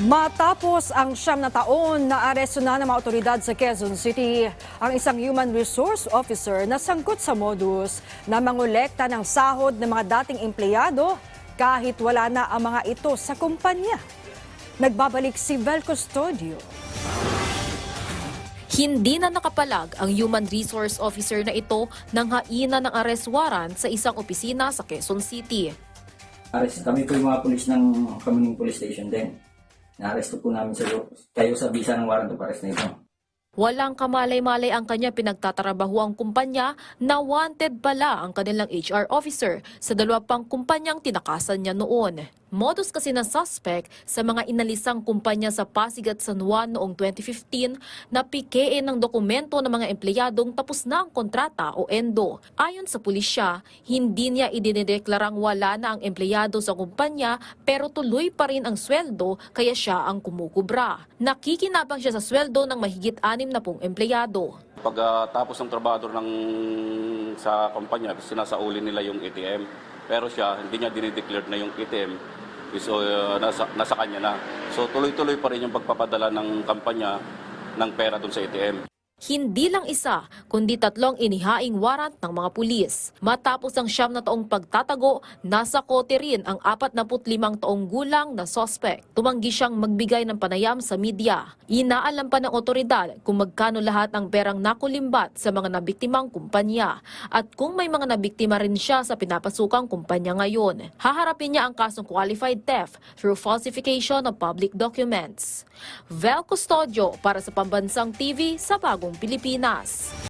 Matapos ang siyam na taon na aresto na ng mga otoridad sa Quezon City, ang isang human resource officer na sangkot sa modus na mangolekta ng sahod ng mga dating empleyado kahit wala na ang mga ito sa kumpanya. Nagbabalik si Vel Custodio. Hindi na nakapalag ang human resource officer na ito ng haina ng arrest warrant sa isang opisina sa Quezon City. Arrest, kami po yung mga pulis ng Kamuning Police Station din. Naaresto po namin sa kayo sa bisa ng warrant of arrest na ito. Walang kamalay-malay ang kanya pinagtatrabahuang kumpanya na wanted pala ang kanilang HR officer sa dalawa pang kumpanyang tinakasan niya noon. Modus kasi ng suspect sa mga inalisang kumpanya sa Pasig at San Juan noong 2015 na pikein ng dokumento ng mga empleyadong tapos na ang kontrata o endo. Ayon sa pulisya, hindi niya idinideklarang wala na ang empleyado sa kumpanya pero tuloy pa rin ang sweldo kaya siya ang kumukubra. Nakikinabang siya sa sweldo ng mahigit anim na pong empleyado. Pagkatapos ng trabador ng sa kumpanya, sinasauli nila yung ATM. Pero siya, hindi niya dinideclare na yung ATM is uh, nasa, nasa kanya na. So tuloy-tuloy pa rin yung pagpapadala ng kampanya ng pera dun sa ATM. Hindi lang isa, kundi tatlong inihaing warrant ng mga pulis. Matapos ang siyam na taong pagtatago, nasa kote rin ang 45 taong gulang na sospek. Tumanggi siyang magbigay ng panayam sa media. Inaalam pa ng otoridad kung magkano lahat ang perang nakulimbat sa mga nabiktimang kumpanya at kung may mga nabiktima rin siya sa pinapasukang kumpanya ngayon. Haharapin niya ang kasong qualified theft through falsification of public documents. Vel Custodio para sa Pambansang TV sa Bagong Pilipinas.